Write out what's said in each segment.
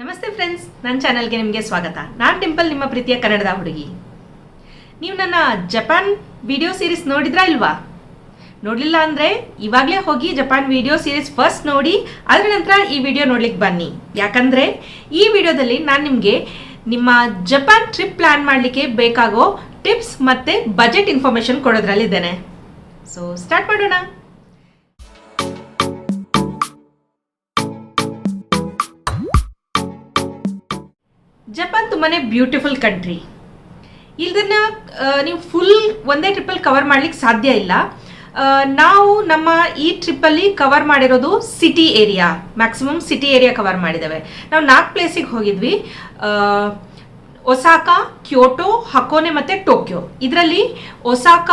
ನಮಸ್ತೆ ಫ್ರೆಂಡ್ಸ್ ನನ್ನ ಚಾನಲ್ಗೆ ನಿಮಗೆ ಸ್ವಾಗತ. ನಾನು ಟಿಂಪಲ್ ನಿಮ್ಮ ಪ್ರೀತಿಯ ಕನ್ನಡದ ಹುಡುಗಿ. ನೀವು ನನ್ನ ಜಪಾನ್ ವಿಡಿಯೋ ಸೀರೀಸ್ ನೋಡಿದ್ರಾ ಇಲ್ವಾ? ನೋಡಲಿಲ್ಲ ಅಂದರೆ ಇವಾಗಲೇ ಹೋಗಿ ಜಪಾನ್ ವಿಡಿಯೋ ಸೀರೀಸ್ ಫಸ್ಟ್ ನೋಡಿ, ಅದರ ನಂತರ ಈ ವಿಡಿಯೋ ನೋಡ್ಲಿಕ್ಕೆ ಬನ್ನಿ. ಯಾಕಂದರೆ ಈ ವಿಡಿಯೋದಲ್ಲಿ ನಾನು ನಿಮಗೆ ನಿಮ್ಮ ಜಪಾನ್ ಟ್ರಿಪ್ ಪ್ಲ್ಯಾನ್ ಮಾಡಲಿಕ್ಕೆ ಬೇಕಾಗೋ ಟಿಪ್ಸ್ ಮತ್ತು ಬಜೆಟ್ ಇನ್ಫಾರ್ಮೇಷನ್ ಕೊಡೋದ್ರಲ್ಲಿದ್ದೇನೆ. ಸೊ ಸ್ಟಾರ್ಟ್ ಮಾಡೋಣ. ಜಪಾನ್ ತುಂಬಾನೇ ಬ್ಯೂಟಿಫುಲ್ ಕಂಟ್ರಿ. ಇದನ್ನ ನೀವು ಫುಲ್ ಒಂದೇ ಟ್ರಿಪ್ಪಲ್ಲಿ ಕವರ್ ಮಾಡ್ಲಿಕ್ಕೆ ಸಾಧ್ಯ ಇಲ್ಲ. ನಾವು ನಮ್ಮ ಈ ಟ್ರಿಪ್ಪಲ್ಲಿ ಕವರ್ ಮಾಡಿರೋದು city area, maximum city area cover ಮಾಡಿದ್ದೇವೆ. ನಾವು ನಾಲ್ಕು ಪ್ಲೇಸಿಗೆ ಹೋಗಿದ್ವಿ. ಒಸಾಕಾ, ಕ್ಯೋಟೋ, ಹಕೋನೆ ಮತ್ತು ಟೋಕಿಯೋ. ಇದರಲ್ಲಿ ಒಸಾಕ,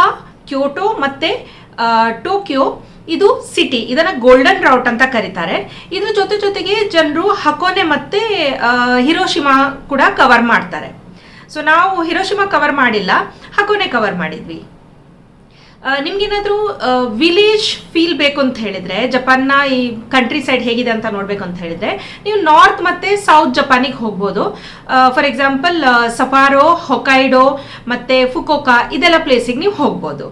ಕ್ಯೋಟೋ ಮತ್ತು ಟೋಕ್ಯೋ ಇದು ಸಿಟಿ ಇದನ್ನ ಗೋಲ್ಡನ್ ರೌಟ್ ಅಂತ ಕರೀತಾರೆ. ಇದ್ರ ಜೊತೆ ಜೊತೆಗೆ ಜನರು ಹಕೋನೆ ಮತ್ತೆ ಹಿರೋಶಿಮಾ ಕೂಡ ಕವರ್ ಮಾಡ್ತಾರೆ. ಸೊ ನಾವು ಹಿರೋಶಿಮಾ ಕವರ್ ಮಾಡಿಲ್ಲ ಹಕೋನೆ ಕವರ್ ಮಾಡಿದ್ವಿ. ನಿಮ್ಗೇನಾದರೂ ವಿಲೇಜ್ ಫೀಲ್ ಬೇಕು ಅಂತ ಹೇಳಿದ್ರೆ ಜಪಾನ್ನ ಈ ಕಂಟ್ರಿ ಸೈಡ್ ಹೇಗಿದೆ ಅಂತ ನೋಡ್ಬೇಕು ಅಂತ ಹೇಳಿದ್ರೆ, ನೀವು ನಾರ್ತ್ ಮತ್ತೆ ಸೌತ್ ಜಪಾನಿಗೆ ಹೋಗ್ಬೋದು. ಫಾರ್ ಎಕ್ಸಾಂಪಲ್ ಸಫಾರೋ ಹೊಕೈಡೋ ಮತ್ತೆ ಫುಕೋಕಾ ಇದೆಲ್ಲ ಪ್ಲೇಸಿಗೆ ನೀವು ಹೋಗ್ಬೋದು.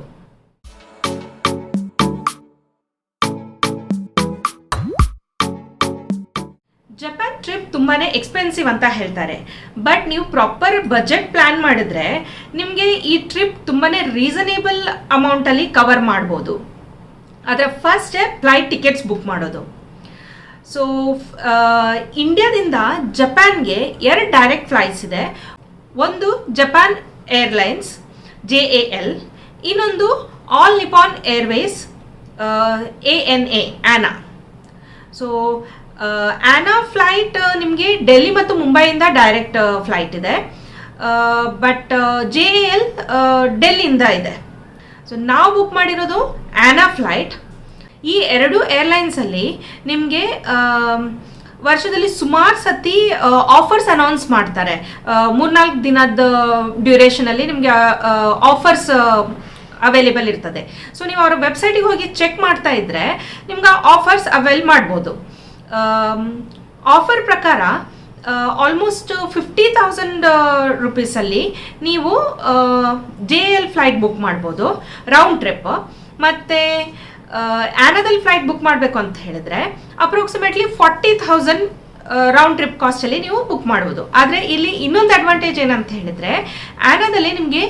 ಟ್ರಿಪ್ ತುಂಬಾ ಎಕ್ಸ್ಪೆನ್ಸಿವ್ ಅಂತ ಹೇಳ್ತಾರೆ. ಬಟ್ ನೀವು ಪ್ರಾಪರ್ ಬಜೆಟ್ ಪ್ಲಾನ್ ಮಾಡಿದ್ರೆ ನಿಮಗೆ ಈ ಟ್ರಿಪ್ ತುಂಬಾ ರೀಸನೇಬಲ್ ಅಮೌಂಟಲ್ಲಿ ಕವರ್ ಮಾಡ್ಬೋದು. ಅದರ first step flight tickets book ಮಾಡೋದು. ಸೊ ಇಂಡಿಯಾದಿಂದ ಜಪಾನ್ಗೆ ಎರಡು ಡೈರೆಕ್ಟ್ ಫ್ಲೈಟ್ಸ್ ಇದೆ. ಒಂದು Japan Airlines J A L ಇನ್ನೊಂದು All Nippon Airways A N A ANA so ANA flight ನಿಮಗೆ ಡೆಲ್ಲಿ ಮತ್ತು ಮುಂಬೈಯಿಂದ ಡೈರೆಕ್ಟ್ ಫ್ಲೈಟ್ ಇದೆ. ಬಟ್ ಜೆ ಎಲ್ ಡೆಲ್ಲಿಯಿಂದ ಇದೆ. ಸೊ ನಾವು ಬುಕ್ ಮಾಡಿರೋದು ಆನಾ ಫ್ಲೈಟ್ ಈ ಎರಡು ಏರ್ಲೈನ್ಸಲ್ಲಿ ನಿಮಗೆ ವರ್ಷದಲ್ಲಿ ಸುಮಾರು ಸತಿ ಆಫರ್ಸ್ ಅನೌನ್ಸ್ ಮಾಡ್ತಾರೆ. ಮೂರ್ನಾಲ್ಕು ದಿನದ ಡ್ಯೂರೇಷನಲ್ಲಿ ನಿಮಗೆ ಆಫರ್ಸ್ ಅವೈಲೇಬಲ್ ಇರ್ತದೆ. ಸೊ ನೀವು ಅವರ ವೆಬ್ಸೈಟಿಗೆ ಹೋಗಿ ಚೆಕ್ ಮಾಡ್ತಾ ಇದ್ರೆ ನಿಮ್ಗೆ ಆಫರ್ಸ್ ಅವೈಲ್ ಮಾಡ್ಬೋದು. ಆಫರ್ ಪ್ರಕಾರ ಆಲ್ಮೋಸ್ಟ್ ಫಿಫ್ಟಿ ತೌಸಂಡ್ ರುಪೀಸಲ್ಲಿ ನೀವು ಜೆ ಎಲ್ ಫ್ಲೈಟ್ ಬುಕ್ ಮಾಡ್ಬೋದು ರೌಂಡ್ ಟ್ರಿಪ್ ಮತ್ತು ಆ್ಯನದಲ್ಲಿ ಫ್ಲೈಟ್ ಬುಕ್ ಮಾಡಬೇಕು ಅಂತ ಹೇಳಿದ್ರೆ approximately forty thousand round trip ಕಾಸ್ಟಲ್ಲಿ ನೀವು ಬುಕ್ ಮಾಡ್ಬೋದು. ಆದರೆ ಇಲ್ಲಿ ಇನ್ನೊಂದು ಅಡ್ವಾಂಟೇಜ್ ಏನಂತ ಹೇಳಿದ್ರೆ ಆ್ಯನಾದಲ್ಲಿ ನಿಮಗೆ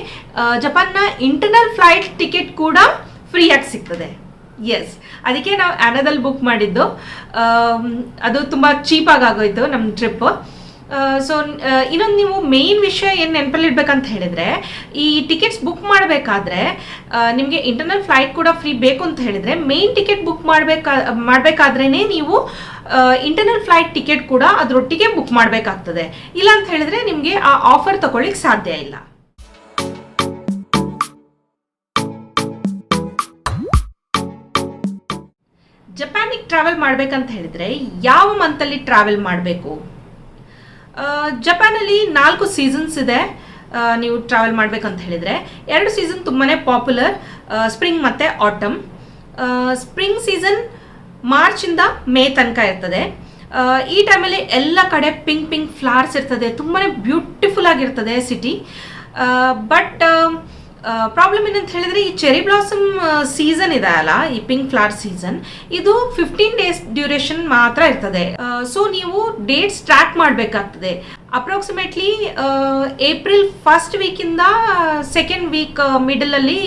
ಜಪಾನ್ನ ಇಂಟರ್ನಲ್ ಫ್ಲೈಟ್ ಟಿಕೆಟ್ ಕೂಡ ಫ್ರೀಯಾಗಿ ಸಿಗ್ತದೆ. ಎಸ್ ಅದಕ್ಕೆ ನಾವು ಆ್ಯನಾದಲ್ಲಿ ಬುಕ್ ಮಾಡಿದ್ದು. ಅದು ತುಂಬ ಚೀಪಾಗಿ ಆಗೋಯ್ತು ನಮ್ಮ ಟ್ರಿಪ್ ಸೊ ಇನ್ನೊಂದು ನೀವು ಮೇನ್ ವಿಷಯ ಏನು ನೆನಪಲ್ಲಿ ಇಡ್ಬೇಕಂತ ಹೇಳಿದರೆ, ಈ ಟಿಕೆಟ್ಸ್ ಬುಕ್ ಮಾಡಬೇಕಾದ್ರೆ ನಿಮಗೆ ಇಂಟರ್ನಲ್ ಫ್ಲೈಟ್ ಕೂಡ ಫ್ರೀ ಬೇಕು ಅಂತ ಹೇಳಿದರೆ ಮೇನ್ ಟಿಕೆಟ್ ಬುಕ್ ಮಾಡಬೇಕಾ ಮಾಡಬೇಕಾದ್ರೇ ನೀವು ಇಂಟರ್ನಲ್ ಫ್ಲೈಟ್ ಟಿಕೆಟ್ ಕೂಡ ಅದರೊಟ್ಟಿಗೆ ಬುಕ್ ಮಾಡಬೇಕಾಗ್ತದೆ. ಇಲ್ಲ ಅಂತ ಹೇಳಿದ್ರೆ ನಿಮಗೆ ಆ ಆಫರ್ ತಗೊಳ್ಳಿಕ್ಕೆ ಸಾಧ್ಯ ಇಲ್ಲ. ಜಪಾನಿಗೆ ಟ್ರಾವೆಲ್ ಮಾಡ್ಬೇಕಂತ ಹೇಳಿದ್ರೆ ಯಾವ ಮಂತಲ್ಲಿ ಟ್ರಾವೆಲ್ ಮಾಡಬೇಕು? ಜಪಾನಲ್ಲಿ ನಾಲ್ಕು ಸೀಸನ್ಸ್ ಇದೆ ನೀವು ಟ್ರಾವೆಲ್ ಮಾಡ್ಬೇಕಂತ ಹೇಳಿದ್ರೆ. ಎರಡು ಸೀಸನ್ ತುಂಬಾನೇ ಪಾಪ್ಯುಲರ್ ಸ್ಪ್ರಿಂಗ್ ಮತ್ತೆ ಆಟಮ್ ಸ್ಪ್ರಿಂಗ್ ಸೀಸನ್ ಮಾರ್ಚಿಂದ ಮೇ ತನಕ ಇರ್ತದೆ. ಈ ಟೈಮಲ್ಲಿ ಎಲ್ಲ ಕಡೆ ಪಿಂಕ್ ಪಿಂಕ್ ಫ್ಲವರ್ಸ್ ಇರ್ತದೆ. ತುಂಬಾ ಬ್ಯೂಟಿಫುಲ್ ಆಗಿರ್ತದೆ ಸಿಟಿ ಬಟ್ ಪ್ರಾಬ್ಲಮ್ ಏನಂತ ಹೇಳಿದ್ರೆ ಈ ಚೆರಿ ಬ್ಲಾಸಮ್ ಸೀಸನ್ ಇದೆ ಅಲ್ಲ, ಈ ಪಿಂಕ್ ಫ್ಲವರ್ ಸೀಸನ್ ಇದು ಫಿಫ್ಟೀನ್ ಡೇಸ್ ಡ್ಯೂರೇಷನ್ ಮಾತ್ರ ಇರ್ತದೆ. ಸೊ ನೀವು ಡೇಟ್ಸ್ ಟ್ರ್ಯಾಕ್ ಮಾಡಬೇಕಾಗ್ತದೆ. ಅಪ್ರಾಕ್ಸಿಮೇಟ್ಲಿ ಏಪ್ರಿಲ್ ಫಸ್ಟ್ ವೀಕಿಂದ ಸೆಕೆಂಡ್ ವೀಕ್ ಮಿಡಲಲ್ಲಿ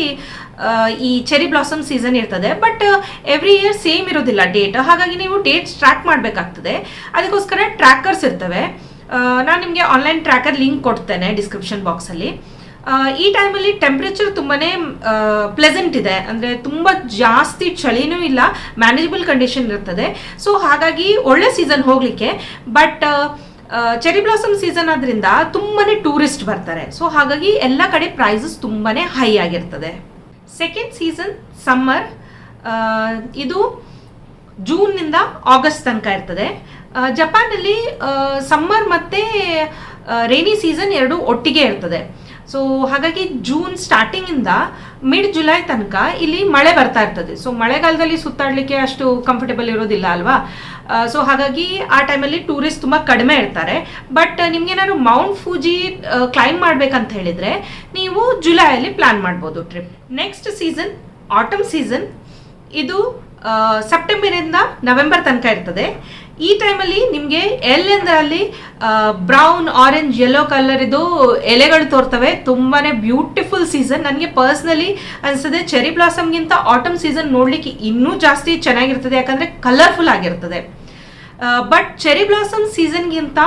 ಈ ಚೆರಿ ಬ್ಲಾಸಮ್ ಸೀಸನ್ ಇರ್ತದೆ. ಬಟ್ ಎವ್ರಿ ಇಯರ್ ಸೇಮ್ ಇರೋದಿಲ್ಲ ಡೇಟ್ ಹಾಗಾಗಿ ನೀವು ಡೇಟ್ಸ್ ಟ್ರ್ಯಾಕ್ ಮಾಡಬೇಕಾಗ್ತದೆ. ಅದಕ್ಕೋಸ್ಕರ ಟ್ರ್ಯಾಕರ್ಸ್ ಇರ್ತವೆ. ನಾನು ನಿಮಗೆ ಆನ್ಲೈನ್ ಟ್ರ್ಯಾಕರ್ ಲಿಂಕ್ ಕೊಡ್ತೇನೆ ಡಿಸ್ಕ್ರಿಪ್ಷನ್ ಬಾಕ್ಸಲ್ಲಿ ಈ ಟೈಮಲ್ಲಿ ಟೆಂಪ್ರೇಚರ್ ತುಂಬಾ ಪ್ಲೆಸೆಂಟ್ ಇದೆ. ಅಂದರೆ ತುಂಬ ಜಾಸ್ತಿ ಚಳಿನೂ ಇಲ್ಲ ಮ್ಯಾನೇಜಬಲ್ ಕಂಡೀಷನ್ ಇರ್ತದೆ. ಸೊ ಹಾಗಾಗಿ ಒಳ್ಳೆ ಸೀಸನ್ ಹೋಗಲಿಕ್ಕೆ ಬಟ್ ಚೆರಿ ಬ್ಲಾಸಮ್ ಸೀಸನ್ ಆದ್ರಿಂದ ತುಂಬಾ ಟೂರಿಸ್ಟ್ ಬರ್ತಾರೆ. ಸೊ ಹಾಗಾಗಿ ಎಲ್ಲ ಕಡೆ ಪ್ರೈಸಸ್ ತುಂಬಾ ಹೈ ಆಗಿರ್ತದೆ. ಸೆಕೆಂಡ್ ಸೀಸನ್ ಸಮ್ಮರ್ ಇದು ಜೂನ್ನಿಂದ ಆಗಸ್ಟ್ ತನಕ ಇರ್ತದೆ. ಜಪಾನಲ್ಲಿ ಸಮ್ಮರ್ ಮತ್ತು ರೈನಿ ಸೀಸನ್ ಎರಡು ಒಟ್ಟಿಗೆ ಇರ್ತದೆ. ಸೊ ಹಾಗಾಗಿ ಜೂನ್ ಸ್ಟಾರ್ಟಿಂಗಿಂದ ಮಿಡ್ ಜುಲೈ ತನಕ ಇಲ್ಲಿ ಮಳೆ ಬರ್ತಾ ಇರ್ತದೆ. ಸೊ ಮಳೆಗಾಲದಲ್ಲಿ ಸುತ್ತಾಡಲಿಕ್ಕೆ ಅಷ್ಟು ಕಂಫರ್ಟೇಬಲ್ ಇರೋದಿಲ್ಲ ಅಲ್ವಾ? ಸೊ ಹಾಗಾಗಿ ಆ ಟೈಮಲ್ಲಿ ಟೂರಿಸ್ಟ್ ತುಂಬ ಕಡಿಮೆ ಇರ್ತಾರೆ. ಬಟ್ ನಿಮ್ಗೇನಾದ್ರು ಮೌಂಟ್ ಫೂಜಿ ಕ್ಲೈಮ್ ಮಾಡ್ಬೇಕಂತ ಹೇಳಿದ್ರೆ ನೀವು ಜುಲೈಯಲ್ಲಿ ಪ್ಲಾನ್ ಮಾಡ್ಬೋದು trip next season autumn season ಇದು ಸೆಪ್ಟೆಂಬರಿಂದ ನವೆಂಬರ್ ತನಕ ಇರ್ತದೆ. ಈ ಟೈಮಲ್ಲಿ ನಿಮಗೆ ಎಲ್ಲೆಂದರಲ್ಲಿ ಬ್ರೌನ್ ಆರೆಂಜ್ ಯೆಲ್ಲೋ ಕಲರ್ ಇದು ಎಲೆಗಳು ತೋರ್ತವೆ. ತುಂಬಾನೇ ಬ್ಯೂಟಿಫುಲ್ ಸೀಸನ್ ನನಗೆ ಪರ್ಸ್ನಲಿ ಅನಿಸ್ತದೆ ಚೆರಿ ಬ್ಲಾಸಮ್ಗಿಂತ ಆಟಮ್ ಸೀಸನ್ ನೋಡಲಿಕ್ಕೆ ಇನ್ನೂ ಜಾಸ್ತಿ ಚೆನ್ನಾಗಿರ್ತದೆ, ಯಾಕಂದ್ರೆ ಕಲರ್ಫುಲ್ ಆಗಿರ್ತದೆ. ಬಟ್ ಚೆರಿ ಬ್ಲಾಸಮ್ ಸೀಸನ್ಗಿಂತ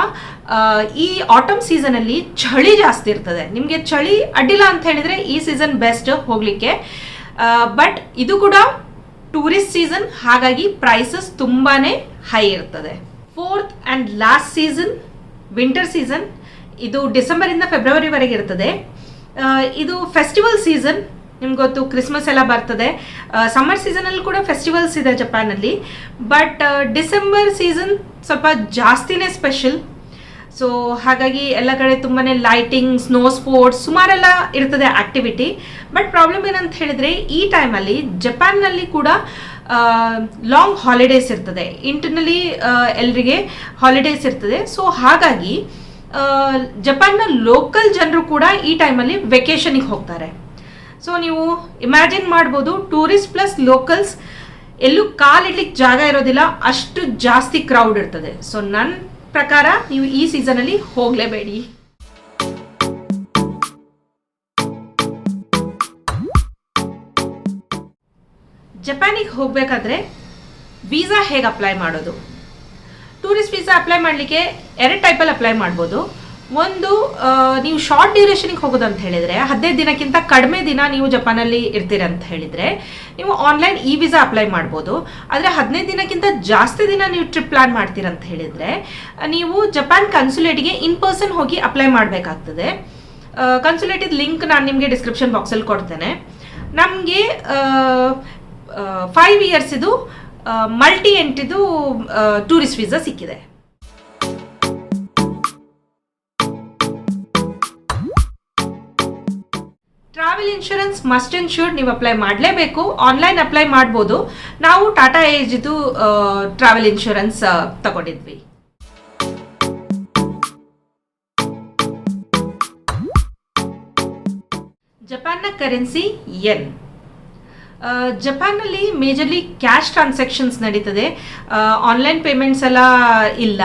ಈ ಆಟಮ್ ಸೀಸನಲ್ಲಿ ಚಳಿ ಜಾಸ್ತಿ ಇರ್ತದೆ. ನಿಮಗೆ ಚಳಿ ಅಡ್ಡಿಲ್ಲ ಅಂತ ಹೇಳಿದ್ರೆ ಈ ಸೀಸನ್ ಬೆಸ್ಟ್ ಹೋಗಲಿಕ್ಕೆ. ಬಟ್ ಇದು ಕೂಡ ಟೂರಿಸ್ಟ್ ಸೀಸನ್ ಹಾಗಾಗಿ ಪ್ರೈಸಸ್ ತುಂಬಾನೇ ಹೈ ಇರ್ತದೆ fourth and last season winter season ಇದು ಡಿಸೆಂಬರಿಂದ ಫೆಬ್ರವರಿವರೆಗೆ ಇರ್ತದೆ ಇದು ಫೆಸ್ಟಿವಲ್ ಸೀಸನ್ ನಿಮ್ಗೆ ಗೊತ್ತು ಕ್ರಿಸ್ಮಸ್ ಎಲ್ಲ ಬರ್ತದೆ. ಸಮ್ಮರ್ ಸೀಸನಲ್ಲಿ ಕೂಡ ಫೆಸ್ಟಿವಲ್ಸ್ ಇದೆ ಜಪಾನಲ್ಲಿ. ಬಟ್ ಡಿಸೆಂಬರ್ ಸೀಸನ್ ಸ್ವಲ್ಪ ಜಾಸ್ತಿನೇ ಸ್ಪೆಷಲ್ ಸೊ ಹಾಗಾಗಿ ಎಲ್ಲ ಕಡೆ ತುಂಬಾ ಲೈಟಿಂಗ್ ಸ್ನೋ ಸ್ಪೋರ್ಟ್ಸ್ ಸುಮಾರೆಲ್ಲ ಇರ್ತದೆ ಆಕ್ಟಿವಿಟಿ ಬಟ್ ಪ್ರಾಬ್ಲಮ್ ಏನಂತ ಹೇಳಿದ್ರೆ ಈ ಟೈಮಲ್ಲಿ ಜಪಾನ್ನಲ್ಲಿ ಕೂಡ ಲಾಂಗ್ ಹಾಲಿಡೇಸ್ ಇರ್ತದೆ. ಇಂಟರ್ನಲಿ ಎಲ್ರಿಗೆ ಹಾಲಿಡೇಸ್ ಇರ್ತದೆ. ಸೊ ಹಾಗಾಗಿ ಜಪಾನ್ನ ಲೋಕಲ್ ಜನರು ಕೂಡ ಈ ಟೈಮಲ್ಲಿ ವೆಕೇಶನಿಗೆ ಹೋಗ್ತಾರೆ. ಸೊ ನೀವು ಇಮ್ಯಾಜಿನ್ ಮಾಡ್ಬೋದು ಟೂರಿಸ್ಟ್ ಪ್ಲಸ್ ಲೋಕಲ್ಸ್ ಎಲ್ಲೂ ಕಾಲಿಡ್ಲಿಕ್ಕೆ ಜಾಗ ಇರೋದಿಲ್ಲ, ಅಷ್ಟು ಜಾಸ್ತಿ ಕ್ರೌಡ್ ಇರ್ತದೆ. ಸೊ ನನ್ನ ಪ್ರಕಾರ, ನೀವು ಈ ಸೀಸನಲ್ಲಿ ಹೋಗಲೇಬೇಡಿ. ಜಪಾನಿಗೆ ಹೋಗಬೇಕಾದ್ರೆ ವೀಸಾ ಹೇಗೆ ಅಪ್ಲೈ ಮಾಡೋದು? ಟೂರಿಸ್ಟ್ ವೀಸಾ ಅಪ್ಲೈ ಮಾಡಲಿಕ್ಕೆ ಎರಡು ಟೈಪಲ್ಲಿ ಅಪ್ಲೈ ಮಾಡ್ಬೋದು. ಒಂದು ನೀವು ಶಾರ್ಟ್ ಡ್ಯೂರೇಷನ್ಗೆ ಹೋಗೋದು ಅಂತ ಹೇಳಿದ್ರೆ, ಹದಿನೈದು ದಿನಕ್ಕಿಂತ ಕಡಿಮೆ ದಿನ ನೀವು ಜಪಾನಲ್ಲಿ ಇರ್ತೀರ ಅಂತ ಹೇಳಿದರೆ, ನೀವು ಆನ್ಲೈನ್ ಇ ವೀಸಾ ಅಪ್ಲೈ ಮಾಡ್ಬೋದು. ಆದರೆ ಹದಿನೈದು ದಿನಕ್ಕಿಂತ ಜಾಸ್ತಿ ದಿನ ನೀವು ಟ್ರಿಪ್ ಪ್ಲಾನ್ ಮಾಡ್ತೀರ ಅಂತ ಹೇಳಿದ್ರೆ, ನೀವು ಜಪಾನ್ ಕನ್ಸುಲೇಟ್ಗೆ ಇನ್ ಪರ್ಸನ್ ಹೋಗಿ ಅಪ್ಲೈ ಮಾಡಬೇಕಾಗ್ತದೆ. ಕನ್ಸುಲೇಟಿದ ಲಿಂಕ್ ನಾನು ನಿಮಗೆ ಡಿಸ್ಕ್ರಿಪ್ಷನ್ ಬಾಕ್ಸಲ್ಲಿ ಕೊಡ್ತೇನೆ. ನಮಗೆ ಫೈವ್ ಇಯರ್ಸ್ ಇದು ಮಲ್ಟಿ ಎಂಟಿದು ಟೂರಿಸ್ಟ್ ವೀಸಾ ಸಿಕ್ಕಿದೆ. ಟ್ರಾವೆಲ್ ಇನ್ಶೂರೆನ್ಸ್ ಮಸ್ಟ್ ಶೂಡ್ ನೀವು ಅಪ್ಲೈ ಮಾಡಲೇಬೇಕು. ಆನ್ಲೈನ್ ಅಪ್ಲೈ ಮಾಡ್ಬೋದು. ನಾವು ಟಾಟಾ ಏಜ್ದು ಟ್ರಾವೆಲ್ ಇನ್ಶೂರೆನ್ಸ್ ತಗೊಂಡಿದ್ವಿ. ಜಪಾನ್ನ ಕರೆನ್ಸಿ ಯೆನ್ ಆ, ಜಪಾನ್ನಲ್ಲಿ ಮೇಜರ್ಲಿ ಕ್ಯಾಶ್ ಟ್ರಾನ್ಸಾಕ್ಷನ್ಸ್ ನಡೀತದೆ. ಆನ್ಲೈನ್ ಪೇಮೆಂಟ್ಸ್ ಎಲ್ಲ ಇಲ್ಲ.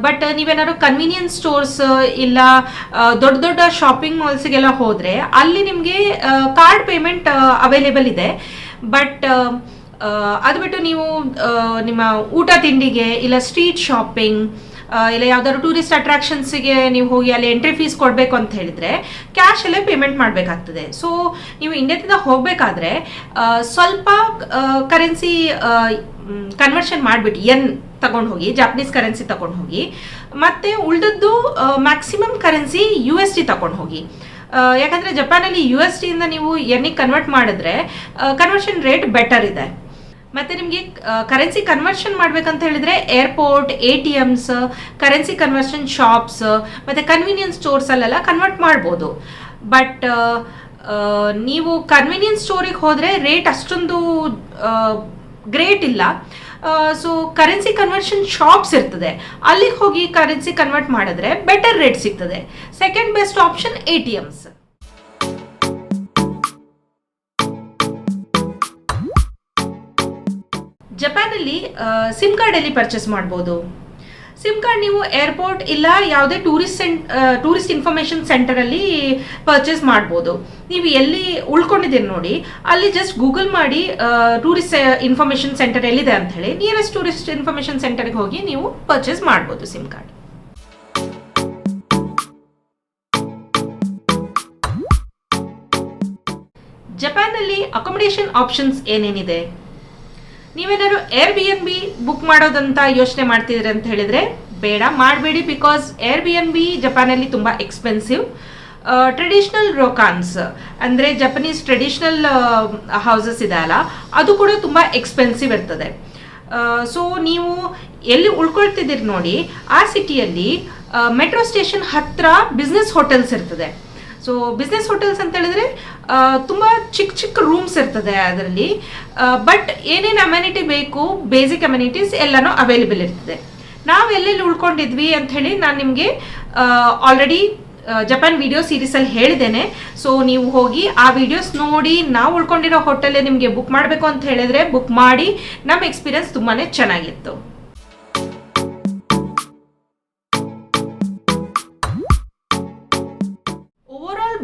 ಬಟ್ ನೀವೇನಾದ್ರು ಕನ್ವೀನಿಯನ್ಸ್ ಸ್ಟೋರ್ಸ್ ಇಲ್ಲ ದೊಡ್ಡ ದೊಡ್ಡ ಶಾಪಿಂಗ್ ಮಾಲ್ಸ್ಗೆಲ್ಲ ಹೋದರೆ ಅಲ್ಲಿ ನಿಮಗೆ ಕಾರ್ಡ್ ಪೇಮೆಂಟ್ ಅವೈಲೇಬಲ್ ಇದೆ. ಬಟ್ ಅದು ಬಿಟ್ಟು ನೀವು ನಿಮ್ಮ ಊಟ ತಿಂಡಿಗೆ ಇಲ್ಲ ಸ್ಟ್ರೀಟ್ ಶಾಪಿಂಗ್ ಇಲ್ಲ, ಯಾವ್ದಾದ್ರು ಟೂರಿಸ್ಟ್ ಅಟ್ರಾಕ್ಷನ್ಸ್ಗೆ ನೀವು ಹೋಗಿ ಅಲ್ಲಿ ಎಂಟ್ರಿ ಫೀಸ್ ಕೊಡಬೇಕು ಅಂತ ಹೇಳಿದ್ರೆ ಕ್ಯಾಶ್ ಅಲ್ಲೇ ಪೇಮೆಂಟ್ ಮಾಡಬೇಕಾಗ್ತದೆ. ಸೊ ನೀವು ಇಂಡಿಯಾದಿಂದ ಹೋಗಬೇಕಾದ್ರೆ ಸ್ವಲ್ಪ ಕರೆನ್ಸಿ ಕನ್ವರ್ಷನ್ ಮಾಡಿಬಿಟ್ಟು ಎನ್ ತಗೊಂಡು ಹೋಗಿ ಜಾಪನೀಸ್ ಕರೆನ್ಸಿ ತಗೊಂಡು ಹೋಗಿ, ಮತ್ತೆ ಉಳಿದದ್ದು maximum currency U S D ತಗೊಂಡು ಹೋಗಿ. ಯಾಕಂದರೆ ಜಪಾನಲ್ಲಿ ಯು ಎಸ್ ಟಿಯಿಂದ ನೀವು ಎನ್ನಿಗೆ ಕನ್ವರ್ಟ್ ಮಾಡಿದ್ರೆ ಕನ್ವರ್ಷನ್ ರೇಟ್ ಬೆಟರ್ ಇದೆ. ಮತ್ತೆ ನಿಮಗೆ ಕರೆನ್ಸಿ ಕನ್ವರ್ಷನ್ ಮಾಡ್ಬೇಕಂತ ಹೇಳಿದ್ರೆ airport A T Ms currency conversion shops ಮತ್ತೆ ಕನ್ವೀನಿಯನ್ಸ್ ಸ್ಟೋರ್ಸ್ ಅಲ್ಲೆಲ್ಲ ಕನ್ವರ್ಟ್ ಮಾಡ್ಬೋದು. ಬಟ್ ನೀವು ಕನ್ವೀನಿಯನ್ಸ್ ಸ್ಟೋರಿಗೆ ಹೋದರೆ ರೇಟ್ ಅಷ್ಟೊಂದು ಗ್ರೇಟ್ ಇಲ್ಲ. ಸೊ ಕರೆನ್ಸಿ ಕನ್ವರ್ಷನ್ ಶಾಪ್ಸ್ ಇರ್ತದೆ. ಅಲ್ಲಿಗೆ ಹೋಗಿ ಕರೆನ್ಸಿ ಕನ್ವರ್ಟ್ ಮಾಡಿದ್ರೆ ಬೆಟರ್ ರೇಟ್ ಸಿಗ್ತದೆ. Second best option A T Ms ಜಪಾನಲ್ಲಿ SIM card ಎಲ್ಲಿ ಪರ್ಚೇಸ್ ಮಾಡ್ಬೋದು. ಸಿಮ್ ಕಾರ್ಡ್ ನೀವು ಏರ್ಪೋರ್ಟ್ ಇಲ್ಲ ಯಾವುದೇ ಟೂರಿಸ್ಟ್ ಸೆಂಟ್ ಟೂರಿಸ್ಟ್ ಇನ್ಫಾರ್ಮೇಷನ್ ಸೆಂಟರಲ್ಲಿ ಪರ್ಚೇಸ್ ಮಾಡ್ಬೋದು. ನೀವು ಎಲ್ಲಿ ಉಳ್ಕೊಂಡಿದ್ದೀರಿ ನೋಡಿ, ಅಲ್ಲಿ ಜಸ್ಟ್ ಗೂಗಲ್ ಮಾಡಿ ಟೂರಿಸ್ಟ್ ಇನ್ಫಾರ್ಮೇಷನ್ ಸೆಂಟರ್ ಎಲ್ಲಿದೆ ಅಂತ ಹೇಳಿ ನಿಯರೆಸ್ಟ್ ಟೂರಿಸ್ಟ್ ಇನ್ಫಾರ್ಮೇಷನ್ ಸೆಂಟರ್ಗೆ ಹೋಗಿ ನೀವು ಪರ್ಚೇಸ್ ಮಾಡ್ಬೋದು ಸಿಮ್ ಕಾರ್ಡ್ ಜಪಾನ್ನಲ್ಲಿ ಅಕೊಮಡೇಷನ್ ಆಪ್ಷನ್ಸ್ ಏನೇನಿದೆ? ನೀವೇನಾದ್ರು air B N B book ಮಾಡೋದಂತ ಯೋಚನೆ ಮಾಡ್ತಿದ್ರೆ ಅಂತ ಹೇಳಿದ್ರೆ ಬೇಡ, ಮಾಡಬೇಡಿ because air B N B ಜಪಾನಲ್ಲಿ ತುಂಬ ಎಕ್ಸ್ಪೆನ್ಸಿವ್ ಟ್ರೆಡಿಷ್ನಲ್ ರೋಕಾನ್ಸ್ ಅಂದರೆ ಜಪನೀಸ್ ಟ್ರೆಡಿಷ್ನಲ್ ಹೌಸಸ್ ಇದೆ ಅಲ್ಲ ಅದು ಕೂಡ ತುಂಬ ಎಕ್ಸ್ಪೆನ್ಸಿವ್ ಇರ್ತದೆ. ಸೊ ನೀವು ಎಲ್ಲಿ ಉಳ್ಕೊಳ್ತಿದ್ದೀರಿ ನೋಡಿ, ಆ ಸಿಟಿಯಲ್ಲಿ ಮೆಟ್ರೋ ಸ್ಟೇಷನ್ ಹತ್ರ ಬಿಸ್ನೆಸ್ ಹೋಟೆಲ್ಸ್ ಇರ್ತದೆ. ಸೊ ಬಿಸ್ನೆಸ್ ಹೋಟೆಲ್ಸ್ ಅಂತ ಹೇಳಿದ್ರೆ ತುಂಬ ಚಿಕ್ಕ ಚಿಕ್ಕ ರೂಮ್ಸ್ ಇರ್ತದೆ ಅದರಲ್ಲಿ. ಬಟ್ ಏನೇನು ಅಮ್ಯುನಿಟಿ ಬೇಕು ಬೇಸಿಕ್ ಅಮ್ಯುನಿಟೀಸ್ ಎಲ್ಲನೂ ಅವೈಲೇಬಲ್ ಇರ್ತದೆ. ನಾವು ಎಲ್ಲೆಲ್ಲಿ ಉಳ್ಕೊಂಡಿದ್ವಿ ಅಂತ ಹೇಳಿ ನಾನು ನಿಮಗೆ ಆಲ್ರೆಡಿ ಜಪಾನ್ ವಿಡಿಯೋ ಸೀರೀಸಲ್ಲಿ ಹೇಳಿದ್ದೇನೆ. ಸೊ ನೀವು ಹೋಗಿ ಆ ವಿಡಿಯೋಸ್ ನೋಡಿ, ನಾವು ಉಳ್ಕೊಂಡಿರೋ ಹೋಟೆಲ್ ನಿಮಗೆ ಬುಕ್ ಮಾಡಬೇಕು ಅಂತ ಹೇಳಿದ್ರೆ ಬುಕ್ ಮಾಡಿ ನಮ್ಮ ಎಕ್ಸ್ಪೀರಿಯನ್ಸ್ ತುಂಬಾ ಚೆನ್ನಾಗಿತ್ತು.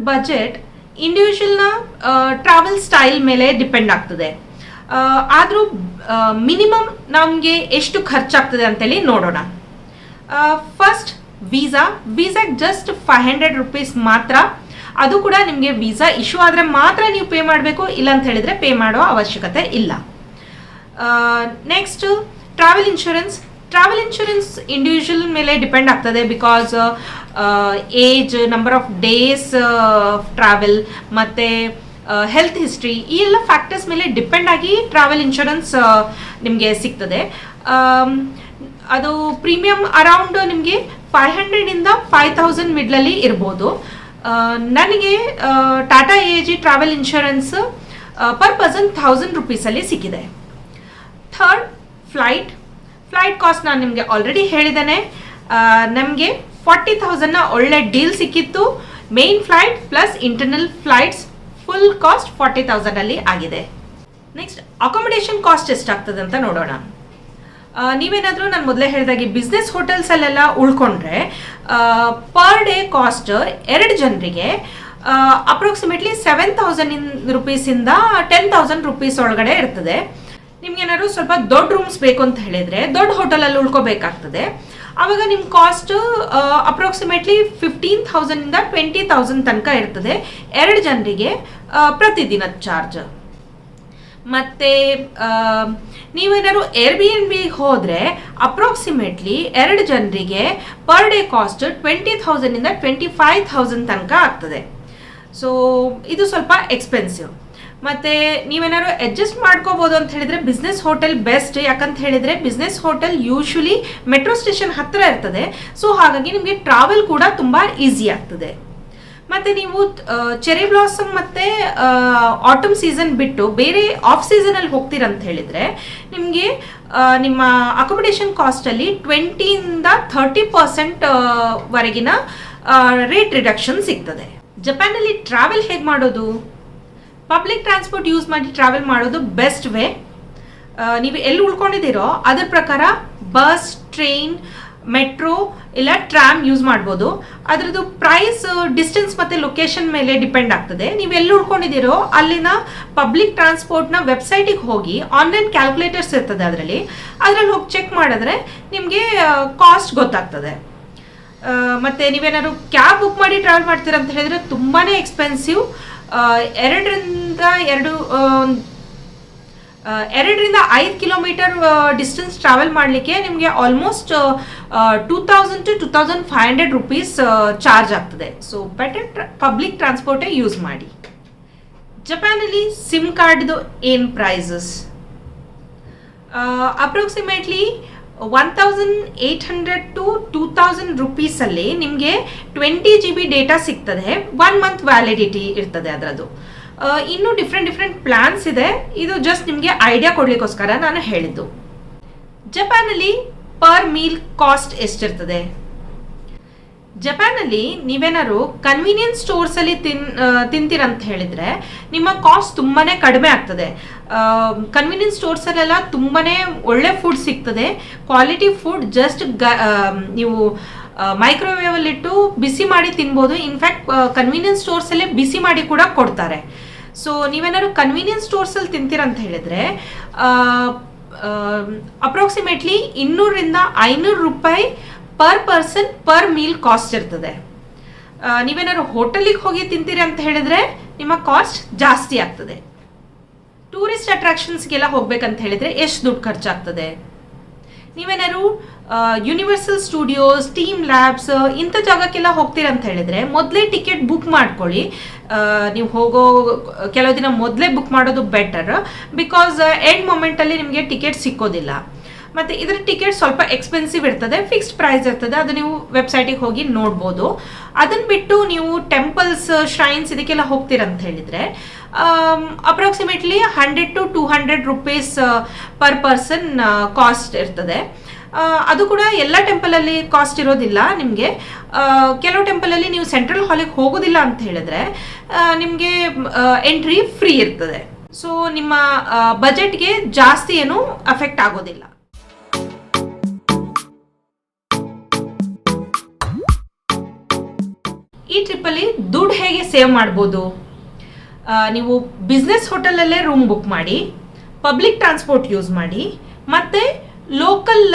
ಬಜೆಟ್ ಇಂಡಿವಿಜುವಲ್ನ ಟ್ರಾವೆಲ್ ಸ್ಟೈಲ್ ಮೇಲೆ ಡಿಪೆಂಡ್ ಆಗ್ತದೆ. ಆದರೂ ಮಿನಿಮಮ್ ನಮಗೆ ಎಷ್ಟು ಖರ್ಚಾಗ್ತದೆ ಅಂತೇಳಿ ನೋಡೋಣ. ಫಸ್ಟ್ ವೀಸಾ ವೀಸಾಗೆ ಜಸ್ಟ್ ಫೈವ್ ಹಂಡ್ರೆಡ್ ರುಪೀಸ್ ಮಾತ್ರ. ಅದು ಕೂಡ ನಿಮಗೆ ವೀಸಾ ಇಶ್ಯೂ ಆದರೆ ಮಾತ್ರ ನೀವು ಪೇ ಮಾಡಬೇಕು ಇಲ್ಲ ಅಂತ ಹೇಳಿದರೆ ಪೇ ಮಾಡೋ ಅವಶ್ಯಕತೆ ಇಲ್ಲ. Next travel insurance travel insurance individual ಮೇಲೆ ಡಿಪೆಂಡ್ ಆಗ್ತದೆ because age number of days travel ಮತ್ತು ಹೆಲ್ತ್ ಹಿಸ್ಟ್ರಿ ಈ ಎಲ್ಲ ಫ್ಯಾಕ್ಟರ್ಸ್ ಮೇಲೆ ಡಿಪೆಂಡ್ ಆಗಿ ಟ್ರಾವೆಲ್ ಇನ್ಶೂರೆನ್ಸ್ ನಿಮಗೆ ಸಿಗ್ತದೆ. ಅದು ಪ್ರೀಮಿಯಮ್ ಅರೌಂಡ್ ನಿಮಗೆ ಫೈವ್ ಹಂಡ್ರೆಡಿಂದ ಫೈವ್ ತೌಸಂಡ್ ಮಿಡ್ಲಲ್ಲಿ ಇರ್ಬೋದು. ನನಗೆ Tata A G travel insurance per person thousand ರುಪೀಸಲ್ಲಿ ಸಿಕ್ಕಿದೆ. ಥರ್ಡ್ ಫ್ಲೈಟ್ ಫ್ಲೈಟ್ ಕಾಸ್ಟ್ ನಾನು ನಿಮಗೆ ಆಲ್ರೆಡಿ ಹೇಳಿದ್ದೇನೆ. ನಮಗೆ ಫಾರ್ಟಿ ತೌಸಂಡ್ನ ಒಳ್ಳೆ ಡೀಲ್ ಸಿಕ್ಕಿತ್ತು. Main flight plus internal flights full cost forty ತೌಸಂಡಲ್ಲಿ ಆಗಿದೆ. ನೆಕ್ಸ್ಟ್ ಅಕಾಮಿಡೇಷನ್ ಕಾಸ್ಟ್ ಎಷ್ಟಾಗ್ತದೆ ಅಂತ ನೋಡೋಣ. ನೀವೇನಾದರೂ ನಾನು ಮೊದಲೇ ಹೇಳಿದಾಗೆ ಬಿಸ್ನೆಸ್ ಹೋಟೆಲ್ಸಲ್ಲೆಲ್ಲ ಉಳ್ಕೊಂಡ್ರೆ ಪರ್ ಡೇ ಕಾಸ್ಟ್ ಎರಡು ಜನರಿಗೆ ಅಪ್ರಾಕ್ಸಿಮೇಟ್ಲಿ ಸೆವೆನ್ ತೌಸಂಡ್ ರುಪೀಸಿಂದ ಟೆನ್ ತೌಸಂಡ್ ರುಪೀಸ್ ಒಳಗಡೆ ಇರ್ತದೆ. ನಿಮ್ಗೇನಾದ್ರು ಸ್ವಲ್ಪ ದೊಡ್ಡ ರೂಮ್ಸ್ ಬೇಕು ಅಂತ ಹೇಳಿದರೆ ದೊಡ್ಡ ಹೋಟೆಲಲ್ಲಿ ಉಳ್ಕೋಬೇಕಾಗ್ತದೆ. ಆವಾಗ ನಿಮ್ಮ ಕಾಸ್ಟ್ ಅಪ್ರಾಕ್ಸಿಮೇಟ್ಲಿ ಫಿಫ್ಟೀನ್ ಥೌಸಂಡಿಂದ ಟ್ವೆಂಟಿ ತೌಸಂಡ್ ತನಕ ಇರ್ತದೆ. ಎರಡು ಜನರಿಗೆ ಪ್ರತಿದಿನದ ಚಾರ್ಜ್ ಮತ್ತೆ ನೀವೇನಾದ್ರು ಏರ್ ಬಿ ಎನ್ ಬಿಗೆ ಹೋದರೆ ಅಪ್ರಾಕ್ಸಿಮೇಟ್ಲಿ ಎರಡು ಜನರಿಗೆ ಪರ್ ಡೇ ಕಾಸ್ಟ್ ಟ್ವೆಂಟಿ ಥೌಸಂಡಿಂದ ಟ್ವೆಂಟಿ ಫೈವ್ ಥೌಸಂಡ್ ತನಕ ಆಗ್ತದೆ. ಸೊ ಇದು ಸ್ವಲ್ಪ ಎಕ್ಸ್ಪೆನ್ಸಿವ್ ಮತ್ತು ನೀವೇನಾದ್ರು ಅಡ್ಜಸ್ಟ್ ಮಾಡ್ಕೋಬೋದು ಅಂತ ಹೇಳಿದರೆ ಬಿಸ್ನೆಸ್ ಹೋಟೆಲ್ ಬೆಸ್ಟ್ ಯಾಕಂತ ಹೇಳಿದರೆ business hotel usually metro station ಹತ್ತಿರ ಇರ್ತದೆ. ಸೊ ಹಾಗಾಗಿ ನಿಮಗೆ ಟ್ರಾವೆಲ್ ಕೂಡ ತುಂಬ ಈಸಿ ಆಗ್ತದೆ. ಮತ್ತೆ ನೀವು ಚೆರಿ ಬ್ಲಾಸಮ್ ಮತ್ತೆ ಆಟಮ್ ಸೀಸನ್ ಬಿಟ್ಟು ಬೇರೆ ಆಫ್ ಸೀಸನಲ್ಲಿ ಹೋಗ್ತೀರಂತ ಹೇಳಿದ್ರೆ ನಿಮಗೆ ನಿಮ್ಮ ಅಕೊಮಿಡೇಷನ್ ಕಾಸ್ಟಲ್ಲಿ ಟ್ವೆಂಟಿಯಿಂದ ತರ್ಟಿ ಪರ್ಸೆಂಟ್ ವರೆಗಿನ ರೇಟ್ ರಿಡಕ್ಷನ್ ಸಿಗ್ತದೆ. ಜಪಾನಲ್ಲಿ ಟ್ರಾವೆಲ್ ಹೇಗೆ ಮಾಡೋದು? ಪಬ್ಲಿಕ್ ಟ್ರಾನ್ಸ್ಪೋರ್ಟ್ ಯೂಸ್ ಮಾಡಿ ಟ್ರಾವೆಲ್ ಮಾಡೋದು ಬೆಸ್ಟ್ ವೇ ನೀವು ಎಲ್ಲಿ ಉಳ್ಕೊಂಡಿದ್ದೀರೋ ಅದರ ಪ್ರಕಾರ ಬಸ್ ಟ್ರೈನ್ ಮೆಟ್ರೋ ಇಲ್ಲ ಟ್ರಾಮ್ ಯೂಸ್ ಮಾಡ್ಬೋದು. ಅದರದ್ದು ಪ್ರೈಸ್ ಡಿಸ್ಟೆನ್ಸ್ ಮತ್ತು ಲೊಕೇಶನ್ ಮೇಲೆ ಡಿಪೆಂಡ್ ಆಗ್ತದೆ. ನೀವು ಎಲ್ಲಿ ಉಳ್ಕೊಂಡಿದ್ದೀರೋ ಅಲ್ಲಿನ ಪಬ್ಲಿಕ್ ಟ್ರಾನ್ಸ್ಪೋರ್ಟ್ನ ವೆಬ್ಸೈಟಿಗೆ ಹೋಗಿ ಆನ್ಲೈನ್ ಕ್ಯಾಲ್ಕುಲೇಟರ್ಸ್ ಇರ್ತದೆ ಅದರಲ್ಲಿ. ಅದರಲ್ಲಿ ಹೋಗಿ ಚೆಕ್ ಮಾಡಿದ್ರೆ ನಿಮಗೆ ಕಾಸ್ಟ್ ಗೊತ್ತಾಗ್ತದೆ. ಮತ್ತು ನೀವೇನಾದ್ರು ಕ್ಯಾಬ್ ಬುಕ್ ಮಾಡಿ ಟ್ರಾವೆಲ್ ಮಾಡ್ತೀರ ಅಂತ ಹೇಳಿದ್ರೆ ತುಂಬಾ ಎಕ್ಸ್ಪೆನ್ಸಿವ್ ಎರಡರಿಂದ ಎರಡು ಎರಡರಿಂದ ಐದು ಕಿಲೋಮೀಟರ್ ಡಿಸ್ಟೆನ್ಸ್ ಟ್ರಾವೆಲ್ ಮಾಡಲಿಕ್ಕೆ ನಿಮಗೆ almost two thousand to two thousand five hundred rupees charge ಆಗ್ತದೆ. ಸೊ ಬೆಟರ್ ಪಬ್ಲಿಕ್ ಟ್ರಾನ್ಸ್ಪೋರ್ಟೇ ಯೂಸ್ ಮಾಡಿ. ಜಪಾನಲ್ಲಿ ಸಿಮ್ ಕಾರ್ಡ್ದು ಏನು prices approximately one thousand eight hundred to two thousand ರುಪೀಸಲ್ಲಿ ನಿಮಗೆ ಟ್ವೆಂಟಿ ಜಿ ಬಿ ಡೇಟಾ ಸಿಗ್ತದೆ. ಒನ್ ಮಂತ್ ವ್ಯಾಲಿಡಿಟಿ ಇರ್ತದೆ ಅದರದ್ದು. ಇನ್ನೂ ಡಿಫ್ರೆಂಟ್ ಡಿಫ್ರೆಂಟ್ ಪ್ಲಾನ್ಸ್ ಇದೆ. ಇದು ಜಸ್ಟ್ ನಿಮಗೆ ಐಡಿಯಾ ಕೊಡಲಿಕ್ಕೋಸ್ಕರ ನಾನು ಹೇಳಿದ್ದು. ಜಪಾನಲ್ಲಿ ಪರ್ ಮೀಲ್ ಕಾಸ್ಟ್ ಎಷ್ಟಿರ್ತದೆ? ಜಪಾನಲ್ಲಿ ನೀವೇನಾದ್ರು ಕನ್ವೀನಿಯನ್ಸ್ ಸ್ಟೋರ್ಸಲ್ಲಿ ತಿನ್ ತಿಂತೀರಂತ ಹೇಳಿದ್ರೆ ನಿಮ್ಮ ಕಾಸ್ಟ್ ತುಂಬಾ ಕಡಿಮೆ ಆಗ್ತದೆ. ಕನ್ವೀನಿಯನ್ಸ್ ಸ್ಟೋರ್ಸಲ್ಲೆಲ್ಲ ತುಂಬಾ ಒಳ್ಳೆ ಫುಡ್ ಸಿಗ್ತದೆ. ಕ್ವಾಲಿಟಿ ಫುಡ್ ಜಸ್ಟ್ ಗ ನೀವು ಮೈಕ್ರೋವೇವಲ್ಲಿಟ್ಟು ಬಿಸಿ ಮಾಡಿ ತಿನ್ಬೋದು. ಇನ್ಫ್ಯಾಕ್ಟ್ ಕನ್ವೀನಿಯನ್ಸ್ ಸ್ಟೋರ್ಸಲ್ಲೇ ಬಿಸಿ ಮಾಡಿ ಕೂಡ ಕೊಡ್ತಾರೆ. ಸೊ ನೀವೇನಾದ್ರು ಕನ್ವೀನಿಯನ್ಸ್ ಸ್ಟೋರ್ಸಲ್ಲಿ ತಿಂತೀರಂತ ಹೇಳಿದ್ರೆ ಅಪ್ರಾಕ್ಸಿಮೇಟ್ಲಿ ಇನ್ನೂರಿಂದ ಐನೂರು ರೂಪಾಯಿ per person per meal cost ಇರ್ತದೆ. ನೀವೇನಾದ್ರು ಹೋಟೆಲಿಗೆ ಹೋಗಿ ತಿಂತೀರಿ ಅಂತ ಹೇಳಿದ್ರೆ ನಿಮ್ಮ ಕಾಸ್ಟ್ ಜಾಸ್ತಿ ಆಗ್ತದೆ. ಟೂರಿಸ್ಟ್ ಅಟ್ರಾಕ್ಷನ್ಸ್ಗೆಲ್ಲ ಹೋಗ್ಬೇಕಂತ ಹೇಳಿದ್ರೆ ಎಷ್ಟು ದುಡ್ಡು ಖರ್ಚಾಗ್ತದೆ? ನೀವೇನಾದ್ರು ಯೂನಿವರ್ಸಲ್ ಸ್ಟುಡಿಯೋಸ್ ಟೀಮ್ ಲ್ಯಾಬ್ಸ್ ಇಂಥ ಜಾಗಕ್ಕೆಲ್ಲ ಹೋಗ್ತೀರಂತ ಹೇಳಿದ್ರೆ ಮೊದಲೇ ಟಿಕೆಟ್ ಬುಕ್ ಮಾಡ್ಕೊಳ್ಳಿ. ನೀವು ಹೋಗೋ, ಕೆಲವು ದಿನ ಮೊದಲೇ ಬುಕ್ ಮಾಡೋದು ಬೆಟರ್ ಬಿಕಾಸ್ ಎಂಡ್ ಮೊಮೆಂಟಲ್ಲಿ ನಿಮಗೆ ಟಿಕೆಟ್ ಸಿಕ್ಕೋದಿಲ್ಲ. ಮತ್ತು ಇದರ ಟಿಕೆಟ್ ಸ್ವಲ್ಪ ಎಕ್ಸ್ಪೆನ್ಸಿವ್ ಇರ್ತದೆ ಫಿಕ್ಸ್ಡ್ ಪ್ರೈಸ್ ಇರ್ತದೆ, ಅದು ನೀವು ವೆಬ್ಸೈಟಿಗೆ ಹೋಗಿ ನೋಡ್ಬೋದು. ಅದನ್ನು ಬಿಟ್ಟು ನೀವು ಟೆಂಪಲ್ಸ್ ಶ್ರೈನ್ಸ್ ಇದಕ್ಕೆಲ್ಲ ಹೋಗ್ತೀರಂತ ಹೇಳಿದರೆ approximately hundred to two hundred rupees per person cost ಇರ್ತದೆ. ಅದು ಕೂಡ ಎಲ್ಲ ಟೆಂಪಲಲ್ಲಿ ಕಾಸ್ಟ್ ಇರೋದಿಲ್ಲ ನಿಮಗೆ. ಕೆಲವು ಟೆಂಪಲಲ್ಲಿ ನೀವು ಸೆಂಟ್ರಲ್ ಹಾಲಿಗೆ ಹೋಗೋದಿಲ್ಲ ಅಂತ ಹೇಳಿದ್ರೆ ನಿಮಗೆ ಎಂಟ್ರಿ ಫ್ರೀ ಇರ್ತದೆ. ಸೊ ನಿಮ್ಮ ಬಜೆಟ್ಗೆ ಜಾಸ್ತಿ ಏನು ಅಫೆಕ್ಟ್ ಆಗೋದಿಲ್ಲ. ಈ ಟ್ರಿಪ್ಪಲ್ಲಿ ದುಡ್ಡು ಹೇಗೆ ಸೇವ್ ಮಾಡ್ಬೋದು? ನೀವು ಬಿಸ್ನೆಸ್ ಹೋಟೆಲಲ್ಲೇ ರೂಮ್ ಬುಕ್ ಮಾಡಿ ಪಬ್ಲಿಕ್ ಟ್ರಾನ್ಸ್ಪೋರ್ಟ್ ಯೂಸ್ ಮಾಡಿ, ಮತ್ತೆ ಲೋಕಲ್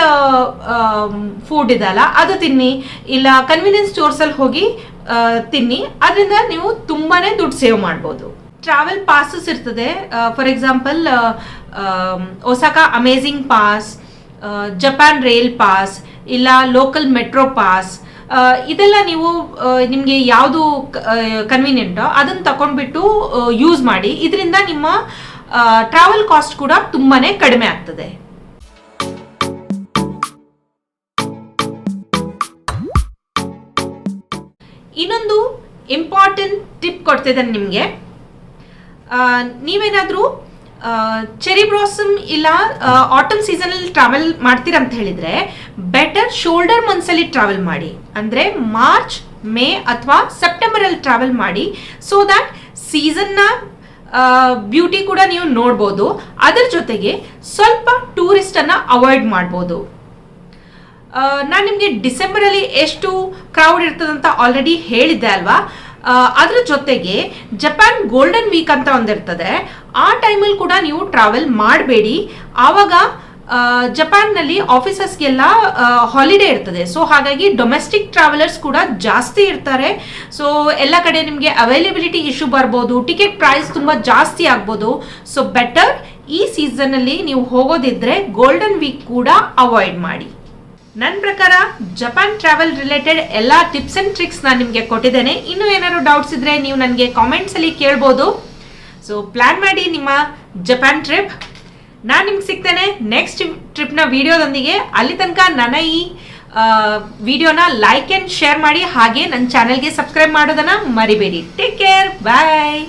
ಫುಡ್ ಇದಲ್ಲ ಅದು ತಿನ್ನಿ. ಇಲ್ಲ ಕನ್ವಿನಿಯನ್ಸ್ ಸ್ಟೋರ್ಸಲ್ಲಿ ಹೋಗಿ ತಿನ್ನಿ. ಅದರಿಂದ ನೀವು ತುಂಬಾನೇ ದುಡ್ಡು ಸೇವ್ ಮಾಡ್ಬೋದು. ಟ್ರಾವೆಲ್ ಪಾಸಸ್ ಇರ್ತದೆ. For example Osaka amazing pass Japan rail pass ಇಲ್ಲ ಲೋಕಲ್ ಮೆಟ್ರೋ ಪಾಸ್ ಇದೆಲ್ಲ ನೀವು ನಿಮಗೆ ಯಾವುದು ಕನ್ವೀನಿಯಂಟೋ ಅದನ್ನು ತಗೊಂಡ್ಬಿಟ್ಟು ಯೂಸ್ ಮಾಡಿ. ಇದರಿಂದ ನಿಮ್ಮ ಟ್ರಾವೆಲ್ ಕಾಸ್ಟ್ ಕೂಡ ತುಂಬಾನೇ ಕಡಿಮೆ ಆಗ್ತದೆ. ಇನ್ನೊಂದು ಇಂಪಾರ್ಟೆಂಟ್ ಟಿಪ್ ಕೊಡ್ತಿದ್ದೇನೆ ನಿಮಗೆ. ನೀವೇನಾದರೂ ಚೆರಿ ಬ್ರಾಸಮ್ ಇಲ್ಲ ಆಟಮ್ ಸೀಸನಲ್ಲಿ ಟ್ರಾವೆಲ್ ಮಾಡ್ತೀರಾ ಅಂತ ಹೇಳಿದ್ರೆ ಬೆಟರ್ ಶೋಲ್ಡರ್ ಮಂತ್ಸಲ್ಲಿ ಟ್ರಾವೆಲ್ ಮಾಡಿ. ಅಂದರೆ ಮಾರ್ಚ್ ಮೇ ಅಥವಾ ಸೆಪ್ಟೆಂಬರಲ್ಲಿ ಟ್ರಾವೆಲ್ ಮಾಡಿ ಸೊ ದ್ಯಾಟ್ ಸೀಸನ್ನ ಬ್ಯೂಟಿ ಕೂಡ ನೀವು ನೋಡ್ಬೋದು. ಅದರ ಜೊತೆಗೆ ಸ್ವಲ್ಪ ಟೂರಿಸ್ಟನ್ನು ಅವಾಯ್ಡ್ ಮಾಡ್ಬೋದು. ನಾನು ನಿಮಗೆ ಡಿಸೆಂಬರಲ್ಲಿ ಎಷ್ಟು ಕ್ರೌಡ್ ಇರ್ತದಂತ ಆಲ್ರೆಡಿ ಹೇಳಿದ್ದೆ ಅಲ್ವಾ? ಅದರ ಜೊತೆಗೆ ಜಪಾನ್ ಗೋಲ್ಡನ್ ವೀಕ್ ಅಂತ ಒಂದಿರ್ತದೆ. ಆ ಟೈಮಲ್ಲಿ ಕೂಡ ನೀವು ಟ್ರಾವೆಲ್ ಮಾಡಬೇಡಿ. ಆವಾಗ ಜಪಾನ್ನಲ್ಲಿ ಆಫೀಸಸ್ಗೆಲ್ಲ ಹಾಲಿಡೇ ಇರ್ತದೆ. ಸೊ ಹಾಗಾಗಿ ಡೊಮೆಸ್ಟಿಕ್ ಟ್ರಾವೆಲರ್ಸ್ ಕೂಡ ಜಾಸ್ತಿ ಇರ್ತಾರೆ. ಸೊ ಎಲ್ಲ ಕಡೆ ನಿಮಗೆ ಅವೈಲೇಬಿಲಿಟಿ ಇಶ್ಯೂ ಬರ್ಬೋದು ಟಿಕೆಟ್ ಪ್ರೈಸ್ ತುಂಬ ಜಾಸ್ತಿ ಆಗ್ಬೋದು. ಸೊ ಬೆಟರ್ ಈ ಸೀಸನ್ನಲ್ಲಿ ನೀವು ಹೋಗೋದಿದ್ರೆ ಗೋಲ್ಡನ್ ವೀಕ್ ಕೂಡ ಅವಾಯ್ಡ್ ಮಾಡಿ. ನನ್ನ ಪ್ರಕಾರ ಜಪಾನ್ ಟ್ರಾವೆಲ್ ರಿಲೇಟೆಡ್ ಎಲ್ಲ ಟಿಪ್ಸ್ ಅಂಡ್ ಟ್ರಿಕ್ಸ್ ನಾನು ನಿಮಗೆ ಕೊಟ್ಟಿದ್ದೇನೆ. ಇನ್ನೂ ಏನಾದ್ರು ಡೌಟ್ಸ್ ಇದ್ರೆ ನೀವು ನನಗೆ ಕಾಮೆಂಟ್ಸಲ್ಲಿ ಕೇಳ್ಬೋದು. ಸೊ ಪ್ಲ್ಯಾನ್ ಮಾಡಿ ನಿಮ್ಮ ಜಪಾನ್ ಟ್ರಿಪ್. ನಾನು ನಿಮ್ಗೆ ಸಿಗ್ತೇನೆ ನೆಕ್ಸ್ಟ್ ಟ್ರಿಪ್ನ ವಿಡಿಯೋದೊಂದಿಗೆ. ಅಲ್ಲಿ ತನಕ ನನ್ನ ಈ ವಿಡಿಯೋನ ಲೈಕ್ ಆ್ಯಂಡ್ ಶೇರ್ ಮಾಡಿ ಹಾಗೆ ನನ್ನ ಚಾನಲ್ಗೆ ಸಬ್ಸ್ಕ್ರೈಬ್ ಮಾಡೋದನ್ನು ಮರಿಬೇಡಿ. Take care bye